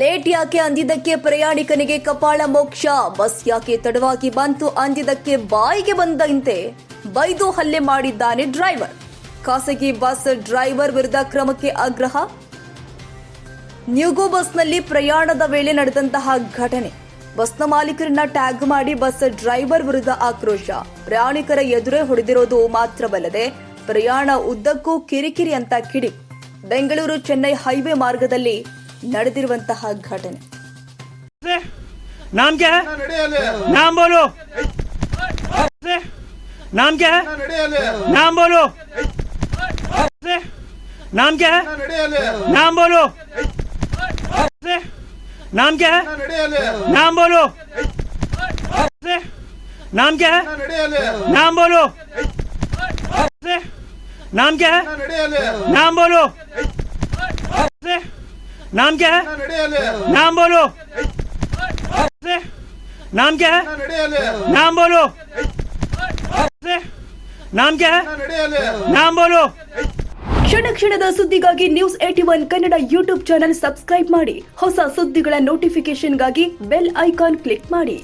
Late ಯಾಕೆ ಅಂದಿದ್ದಕ್ಕೆ ಪ್ರಯಾಣಿಕನಿಗೆ ಕಪಾಳ ಮೋಕ್ಷ? Bus ಯಾಕೆ ತಡವಾಗಿ ಬಂತು ಅಂದಿದ್ದಕ್ಕೆ ಬಾಯಿಗೆ ಬಂದಂತೆ ಬೈದು ಹಲ್ಲೆ ಮಾಡಿದ್ದಾನೆ ಡ್ರೈವರ್. ಖಾಸಗಿ ಬಸ್ ಡ್ರೈವರ್ ವಿರುದ್ಧ ಕ್ರಮಕ್ಕೆ ಆಗ್ರಹ? ನ್ಯೂಗೋ ಬಸ್ನಲ್ಲಿ ಪ್ರಯಾಣದ ವೇಳೆ ನಡೆದಂತಹ ಘಟನೆ. ಬಸ್ನ ಮಾಲೀಕರನ್ನ ಟ್ಯಾಗ್ ಮಾಡಿ ಬಸ್ ಡ್ರೈವರ್ ವಿರುದ್ಧ ಆಕ್ರೋಶ. ಪ್ರಯಾಣಿಕರ ಎದುರೇ ಹೊಡೆದಿರೋದು ಮಾತ್ರವಲ್ಲದೆ ಪ್ರಯಾಣ ಉದ್ದಕ್ಕೂ ಕಿರಿಕಿರಿ ಅಂತ ಕಿಡಿ. ಬೆಂಗಳೂರು ಚೆನ್ನೈ ಹೈವೇ ಮಾರ್ಗದಲ್ಲಿ ನಡೆದಿರುವಂತಹ ಘಟನೆ से नाम क्या है ನಡೆಯಲ್ಲ नाम बोलो से नाम क्या है ನಡೆಯಲ್ಲ नाम बोलो से नाम क्या है ನಡೆಯಲ್ಲ नाम बोलो से नाम क्या है ನಡೆಯಲ್ಲ नाम बोलो से नाम क्या है ನಡೆಯಲ್ಲ नाम बोलो से नाम क्या है ನಡೆಯಲ್ಲ नाम बोलो से नाम क्या है ನಡೆಯಲ್ಲ नाम बोलो से नाम क्या है ನಡೆಯಲ್ಲ नाम बोलो से नाम क्या है ನಡೆಯಲ್ಲ नाम बोलो ಕ್ಷಣ ಕ್ಷಣದ ಸುದ್ದಿಗಾಗಿ news eighty one Kannada YouTube channel subscribe ಮಾಡಿ ಹೊಸ ಸುದ್ದಿಗಳ ನೋಟಿಫಿಕೇಶನ್ಗಾಗಿ ಬೆಲ್ ಐಕಾನ್ ಕ್ಲಿಕ್ ಮಾಡಿ